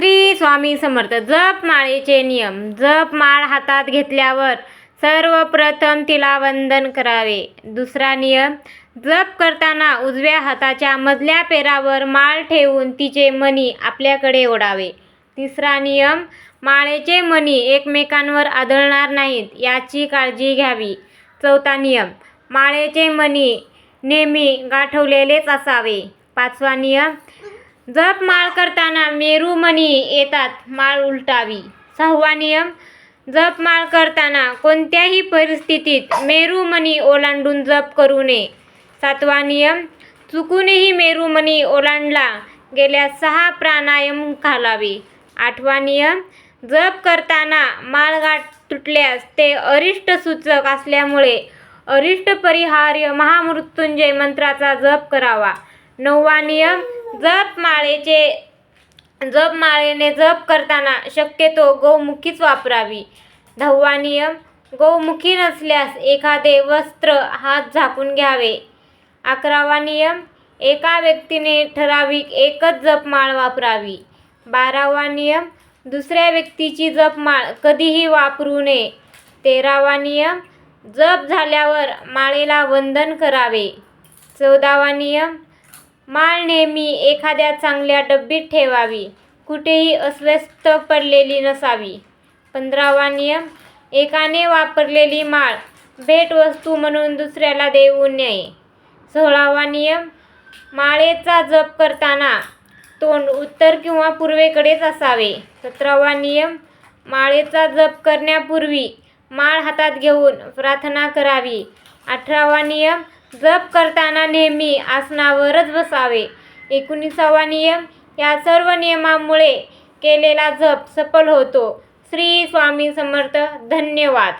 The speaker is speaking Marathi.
श्री स्वामी समर्थ जप माळेचे नियम जप माळ हातात घेतल्यावर सर्वप्रथम तिला वंदन करावे. दुसरा नियम जप करताना उजव्या हाताच्या मधल्या पेरावर माळ ठेवून तिचे मणी आपल्याकडे ओढावे. तिसरा नियम माळेचे मणी एकमेकांवर आदळणार नाहीत याची काळजी घ्यावी. चौथा नियम माळेचे मणी नेहमी गाठवलेलेच असावे. पाचवा नियम जप माळ करताना मेरुमणी येतात माळ उलटावी. सहावा नियम जप माळ करताना कोणत्याही परिस्थितीत मेरुमणी ओलांडून जप करू नये. सातवा नियम चुकूनही मेरुमणी ओलांडला गेल्यास सहा प्राणायाम घालावे. आठवा नियम जप करताना माळगाठ तुटल्यास ते अरिष्ट सूचक असल्यामुळे अरिष्ट परिहार्य महामृत्युंजय मंत्राचा जप करावा. नववा नियम जप माळेचे जप माळेने जप करताना शक्यतो गौमुखीच वापरावी. दहावा नियम गौमुखी नसल्यास एखादे वस्त्र हात झाकून घ्यावे. अकरावा नियम एका व्यक्तीने ठराविक एकच जपमाळ वापरावी. बारावा नियम दुसऱ्या व्यक्तीची जपमाळ कधीही वापरू नये. तेरावा नियम जप झाल्यावर माळेला वंदन करावे. चौदावा नियम माळ नेहमी एखाद्या चांगल्या डब्बीत ठेवावी. कुठेही अस्वस्थ पडलेली नसावी. पंधरावा नियम एकाने वापरलेली माळ भेटवस्तू म्हणून दुसऱ्याला देऊ नये. सोळावा नियम माळेचा जप करताना तोंड उत्तर किंवा पूर्वेकडेच असावे. सतरावा नियम माळेचा जप करण्यापूर्वी माळ हातात घेऊन प्रार्थना करावी. अठरावा नियम जप करताना नेहमी आसनावरच बसावे. एकोणीसावा नियम या सर्व नियमामुळे केलेला जप सफल होतो. श्री स्वामी समर्थ धन्यवाद.